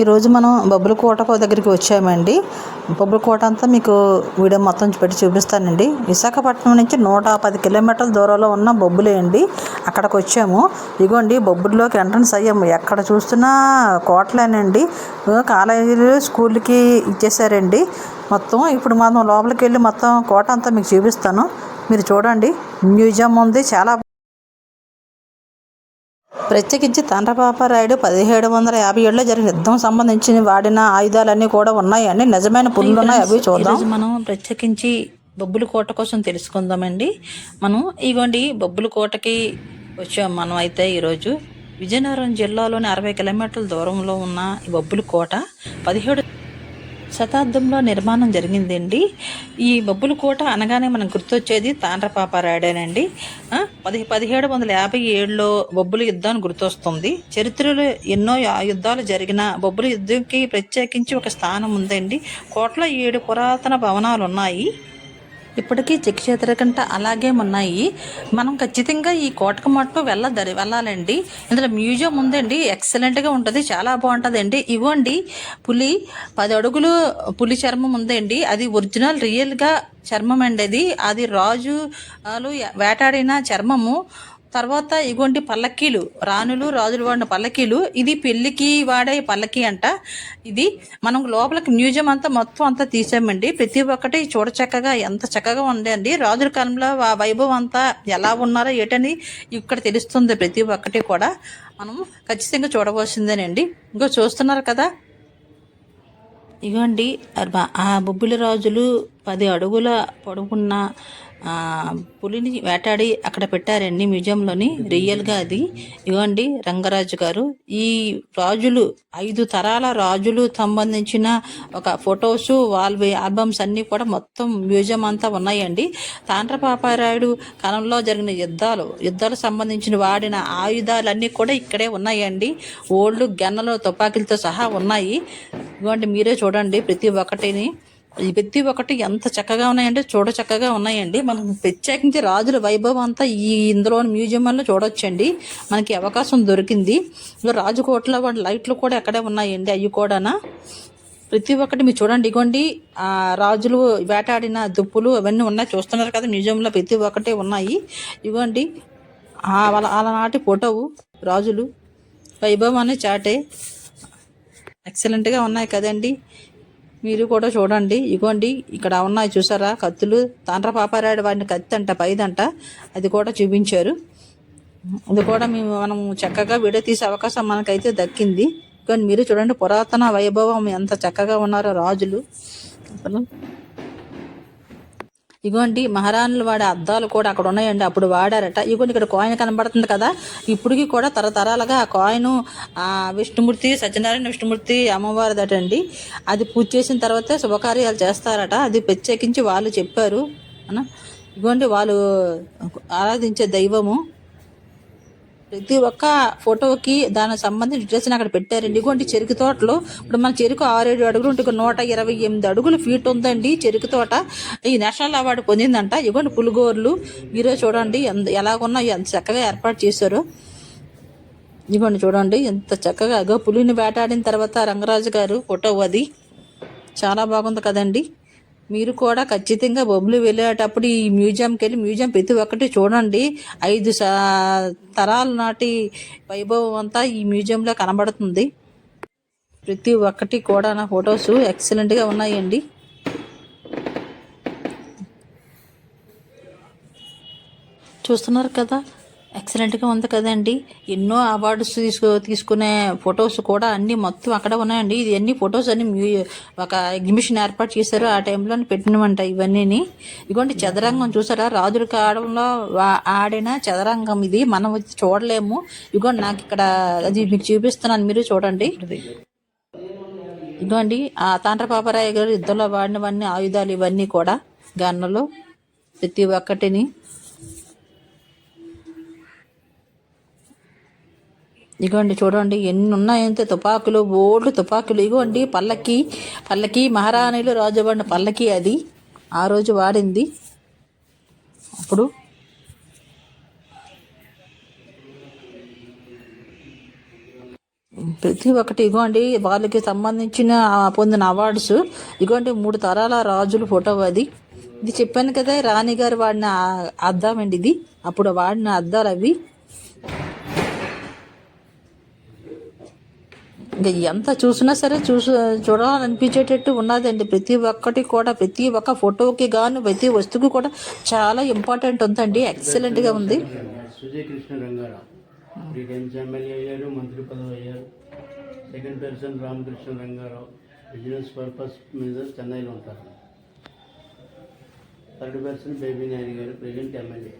ఈరోజు మనం బొబ్బుల కోట దగ్గరికి వచ్చామండి. బొబ్బుల కోట అంతా మీకు వీడియో మొత్తం పెట్టి చూపిస్తానండి. విశాఖపట్నం నుంచి నూట పది కిలోమీటర్ల దూరంలో ఉన్న బొబ్బులే అండి. అక్కడికి వచ్చాము. ఇగోండి బొబ్బుల్లోకి ఎంట్రన్స్ అయ్యాము. ఎక్కడ చూస్తున్నా కోటలేనండి. కాలేజీలు స్కూల్కి ఇచ్చేసారండి. మొత్తం ఇప్పుడు మనం లోపలికి వెళ్ళి మొత్తం కోట అంతా మీకు చూపిస్తాను. మీరు చూడండి. మ్యూజియం ఉంది. చాలా ప్రత్యేకించి తండ్రపాపారాయుడు పదిహేడు వందల యాభై ఏడులో జరిగిన యుద్ధం సంబంధించిన వాడిన ఆయుధాలన్నీ కూడా ఉన్నాయండి నిజమైన పుల్లు ఉన్నాయి అవి చూద్దాం. మనం ప్రత్యేకించి బొబ్బుల కోట కోసం తెలుసుకుందామండి. మనం ఇవ్వండి బొబ్బుల కోటకి వచ్చాం మనం అయితే ఈరోజు. విజయనగరం జిల్లాలోని అరవై కిలోమీటర్ల దూరంలో ఉన్న ఈ బొబ్బుల కోట పదిహేడు శతాబ్దంలో నిర్మాణం జరిగిందండి. ఈ బొబ్బుల కోట అనగానే మనం గుర్తొచ్చేది తాండ్రపాపారాయుడేనండి ఆ, పది పదిహేడు వందల యాభై ఏడులో బొబ్బుల యుద్ధం గుర్తొస్తుంది. చరిత్రలో ఎన్నో యుద్ధాలు జరిగిన బొబ్బుల యుద్ధంకి ప్రత్యేకించి ఒక స్థానం ఉందండి. కోటలో ఏడు పురాతన భవనాలు ఉన్నాయి ఇప్పటికీ చెక్చేతరకంట అలాగే ఉన్నాయి మనం ఖచ్చితంగా ఈ కోటకు మట్టు వెళ్ళదరి వెళ్ళాలండి. ఇందులో మ్యూజియం ఉందండి. ఎక్సలెంట్గా ఉంటుంది. చాలా బాగుంటుందండి. ఇవ్వండి. పులి పది అడుగులు పులి చర్మం ఉందండి. అది ఒరిజినల్ రియల్గా చర్మం అండి అది. అది రాజు వేటాడిన చర్మము. తర్వాత ఇగోండి పల్లకీలు రాణులు రాజులు వాడిన పల్లకీలు. ఇది పెళ్ళికి వాడే పల్లకి అంట. ఇది మనం లోపలికి మ్యూజియం అంతా మొత్తం అంతా తీసామండి. ప్రతి ఒక్కటి చూడచక్కగా ఎంత చక్కగా ఉందండి. రాజుల కాలంలో ఆ వైభవం అంతా ఎలా ఉన్నారో ఏటని ఇక్కడ తెలుస్తుంది ప్రతి ఒక్కటి కూడా. మనం ఖచ్చితంగా చూడవలసిందేనండి. ఇంకో చూస్తున్నారు కదా? ఇగోండి ఆ బొబ్బిలి రాజులు పది అడుగుల పొడవున్న పులిని వేటాడి అక్కడ పెట్టారండి మ్యూజియంలోని రియల్గా అది. ఇగోండి రంగరాజు గారు ఈ రాజులు ఐదు తరాల రాజులు సంబంధించిన ఒక ఫొటోస్ వాల్ ఆల్బమ్స్ అన్నీ కూడా మొత్తం మ్యూజియం అంతా ఉన్నాయండి. తాండ్రపాపారాయుడు కాలంలో జరిగిన యుద్ధాలు యుద్ధాలకు సంబంధించిన వాడిన ఆయుధాలన్నీ కూడా ఇక్కడే ఉన్నాయండి. ఓల్డ్ గన్నలు తుపాకీలతో సహా ఉన్నాయి. ఇవ్వండి మీరే చూడండి ప్రతి ఒక్కటిని. ప్రతి ఒక్కటి ఎంత చక్కగా ఉన్నాయంటే చూడ చక్కగా ఉన్నాయండి. మనం ప్రత్యేకించి రాజుల వైభవం అంతా ఈ ఇందులో మ్యూజియంలో చూడొచ్చండి. మనకి అవకాశం దొరికింది. ఇంకా వాడి లైట్లు కూడా ఎక్కడే ఉన్నాయండి అవి కూడానా. ప్రతి ఒక్కటి మీరు చూడండి ఇగోండి ఆ రాజులు వేటాడిన దుప్పులు అవన్నీ ఉన్నాయి. చూస్తున్నారు కదా మ్యూజియంలో ప్రతి ఒక్కటి ఉన్నాయి. ఇగోండి ఆ వాళ్ళ నాటి ఫోటోవు రాజులు. వైభవాన్ని చాటే. ఎక్సలెంట్గా ఉన్నాయి కదండి. మీరు కూడా చూడండి. ఇగోండి ఇక్కడ ఉన్నాయి చూసారా? కత్తులు. తాండ్ర పాపారాయుడు వాడిని కత్తి అంట పైదంట. అది కూడా చూపించారు. అది కూడా మేము మనం చక్కగా వీడియో తీసే అవకాశం మనకైతే దక్కింది. కానీ మీరు చూడండి పురాతన వైభవం ఎంత చక్కగా ఉన్నారో రాజులు. అసలు ఇగోండి మహారాణులు వాడే అద్దాలు కూడా అక్కడ ఉన్నాయండి అప్పుడు వాడారట. ఇగోండి ఇక్కడ కాయిన్ కనబడుతుంది కదా ఇప్పటికి కూడా తరతరాలుగా ఆ కాయిన్ ఆ విష్ణుమూర్తి సత్యనారాయణ విష్ణుమూర్తి అమ్మవారిదటండి. అది పూజ చేసిన తర్వాతే శుభకార్యాలు చేస్తారట. అది ప్రత్యేకించి వాళ్ళు చెప్పారు. అన్న ఇగోండి వాళ్ళు ఆరాధించే దైవము. ప్రతి ఒక్క ఫోటోకి దానికి సంబంధించిన డీటెయిల్స్ అక్కడ పెట్టారండి. ఇగోండి చెరుకు తోటలో. ఇప్పుడు మన చెరుకు ఆరేడు అడుగులు ఉంటే నూట ఇరవై ఎనిమిది అడుగులు ఫీట్ ఉందండి చెరుకు తోట. ఈ నేషనల్ అవార్డు పొందిందంట. ఇగోండి పులిగోర్లు. మీరే చూడండి ఎంత ఎలాగున్నా ఎంత చక్కగా ఏర్పాటు చేశారు. ఇగోండి చూడండి ఎంత చక్కగా. అగో పులిని వేటాడిన తర్వాత రంగరాజు గారు ఫోటో అది. చాలా బాగుంది కదండి. మీరు కూడా ఖచ్చితంగా బొబ్బులు వెళ్ళేటప్పుడు ఈ మ్యూజియంకి వెళ్ళి మ్యూజియం ప్రతి ఒక్కటి చూడండి. ఐదు సా- తరాల నాటి వైభవం అంతా ఈ మ్యూజియంలో కనబడుతుంది. ప్రతి ఒక్కటి కూడా నా ఫొటోస్ ఎక్సలెంట్గా ఉన్నాయండి. చూస్తున్నారు కదా? ఎక్సలెంట్గా ఉంది కదండి. ఎన్నో అవార్డ్స్ తీసుకో తీసుకునే ఫొటోస్ కూడా అన్నీ మొత్తం అక్కడ ఉన్నాయండి. ఇది అన్ని ఫొటోస్ అన్ని ఒక ఎగ్జిబిషన్ ఏర్పాటు చేశారు ఆ టైంలో పెట్టినమంట ఇవన్నీని. ఇదిగోండి చదరంగం చూసారా? రాజుల కాలంలో ఆడిన చదరంగం ఇది. మనం చూడలేము. ఇదిగోండి నాకు ఇక్కడ అది మీకు చూపిస్తున్నాను. మీరు చూడండి. ఇదిగోండి ఆ తాండ్రపాపరాయ గారు యుద్ధంలో వాడినవన్నీ ఆయుధాలు ఇవన్నీ కూడా. గన్నులు ప్రతి ఒక్కటిని. ఇగోండి చూడండి ఎన్ని ఉన్నాయంటే తుపాకులు బోల్డ్ తుపాకులు. ఇగోండి పల్లకి పల్లకి మహారాణిలు రాజుబండి పల్లకి అది. ఆ రోజు వాడింది. అప్పుడు ప్రతి ఒక్కటి ఇగోండి వాళ్ళకి సంబంధించిన పొందిన అవార్డ్స్ ఇగోండి మూడు తరాల రాజుల ఫోటో అది. ఇది చెప్పాను కదా రాణి గారు వాడిన అద్దామండి ఇది. అప్పుడు వాడిన అద్దాలు అవి. ఇంకా ఎంత చూసినా సరే చూసు చూడాలనిపించేటట్టు ఉన్నదండి. ప్రతి ఒక్కటి కూడా ప్రతి ఒక్క ఫోటోకి గాను ప్రతి వస్తువుకి కూడా చాలా ఇంపార్టెంట్ ఉందండి. ఎక్సలెంట్గా ఉంది. Sujay Rangarao three times MLA అయ్యారు మంత్రి పదవి అయ్యారు. Second person Ramakrishna Rangarao business purpose మీద చెన్నైలో ఉంటారు. థర్డ్ పర్సన్ బేబీ నాయుడు గారు ప్రజెంట్ ఎమ్మెల్యే.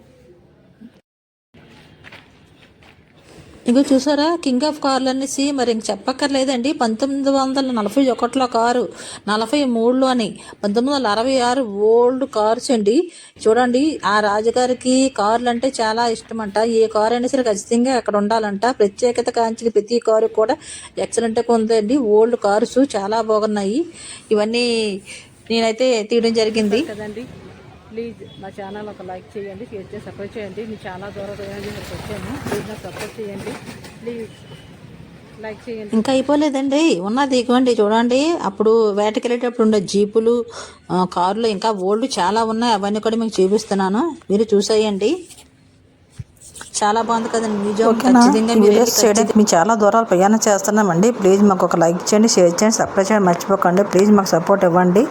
ఇగో చూసారా? కింగ్ ఆఫ్ కార్లు అనేసి మరి ఇంక చెప్పక్కర్లేదండి. పంతొమ్మిది వందల నలభై ఒకటిలో కారు నలభై మూడులో అని పంతొమ్మిది వందల అరవై ఆరు ఓల్డ్ కార్స్ అండి. చూడండి ఆ రాజుగారికి కార్లు అంటే చాలా ఇష్టం అంట ఏ కారు అయినా సరే ఖచ్చితంగా అక్కడ ఉండాలంట. ప్రత్యేకత కాంచిన ప్రతి కారు కూడా ఎక్సలెంట్గా ఉందండి. ఓల్డ్ కార్స్ చాలా బాగున్నాయి. ఇవన్నీ నేనైతే తీయడం జరిగింది. కదండి. ప్లీజ్ మా ఛానల్ ఒక లైక్ చేయండి షేర్ చేసి సపోర్ట్ చేయండి. నేను చాలా దూరం ఇక్కడికి వచ్చాను ప్లీజ్ నాకు సపోర్ట్ చేయండి. ప్లీజ్ లైక్ చేయండి. ఇంకా అయిపోలేదండి. ఉన్నది ఇవ్వండి చూడండి. అప్పుడు వేటకెళ్ళేటప్పుడు ఉండే జీపులు కార్లు ఇంకా ఓల్డ్ చాలా ఉన్నాయి. అవన్నీ కూడా మీకు చూపిస్తున్నాను. మీరు చూసేయండి. చాలా బాగుంది కదండి మ్యూజియం. ఖచ్చితంగా చేయడానికి మేము చాలా దూరాలు ప్రయాణం చేస్తున్నామండి. ప్లీజ్ మాకు ఒక లైక్ చేయండి షేర్ చేయండి సబ్స్క్రైబ్ చేయండి. మర్చిపోకండి. ప్లీజ్ మాకు సపోర్ట్ ఇవ్వండి.